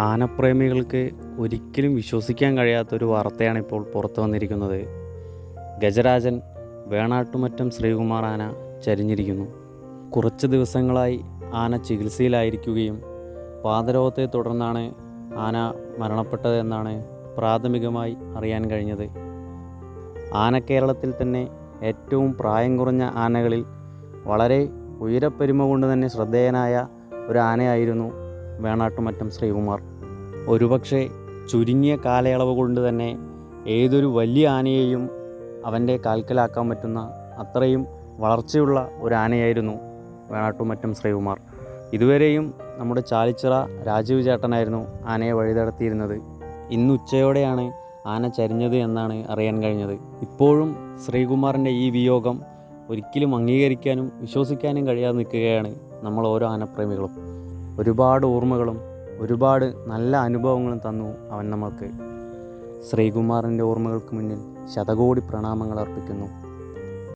ആനപ്രേമികൾക്ക് ഒരിക്കലും വിശ്വസിക്കാൻ കഴിയാത്തൊരു വാർത്തയാണ് ഇപ്പോൾ പുറത്തു വന്നിരിക്കുന്നത്. ഗജരാജൻ വേണാട്ടുമറ്റം ശ്രീകുമാർ ആന ചരിഞ്ഞിരിക്കുന്നു. കുറച്ച് ദിവസങ്ങളായി ആന ചികിത്സയിലായിരിക്കുകയും പാതരോഗത്തെ തുടർന്നാണ് ആന മരണപ്പെട്ടതെന്നാണ് പ്രാഥമികമായി അറിയാൻ കഴിഞ്ഞത്. ആന കേരളത്തിൽ തന്നെ ഏറ്റവും പ്രായം കുറഞ്ഞ ആനകളിൽ വളരെ ഉയരപ്പെരുമ കൊണ്ട് തന്നെ ശ്രദ്ധേയനായ ഒരു ആനയായിരുന്നു വേണാട്ടുമറ്റം ശ്രീകുമാർ. ഒരുപക്ഷെ ചുരുങ്ങിയ കാലയളവ് കൊണ്ട് തന്നെ ഏതൊരു വലിയ ആനയെയും അവന്റെ കാൽക്കലാക്കാൻ പറ്റുന്ന അത്രയും വളർച്ചയുള്ള ഒരു ആനയായിരുന്നു വേണാട്ടുമറ്റം ശ്രീകുമാർ. ഇതുവരെയും നമ്മുടെ ചാലിച്ചിറ രാജീവ് ചേട്ടനായിരുന്നു ആനയെ വഴിതടത്തിയിരുന്നത്. ഇന്ന് ഉച്ചയോടെയാണ് ആന ചരിഞ്ഞത് എന്നാണ് അറിയാൻ കഴിഞ്ഞത്. ഇപ്പോഴും ശ്രീകുമാറിന്റെ ഈ വിയോഗം ഒരിക്കലും അംഗീകരിക്കാനും വിശ്വസിക്കാനും കഴിയാതെ നിൽക്കുകയാണ് നമ്മൾ ഓരോ ആനപ്രേമികളും. ഒരുപാട് ഓർമ്മകളും ഒരുപാട് നല്ല അനുഭവങ്ങളും തന്നു അവൻ നമുക്ക് ശ്രീകുമാറിന്റെ ഓർമ്മകൾക്ക് മുന്നിൽ ശതകോടി പ്രണാമങ്ങൾ അർപ്പിക്കുന്നു.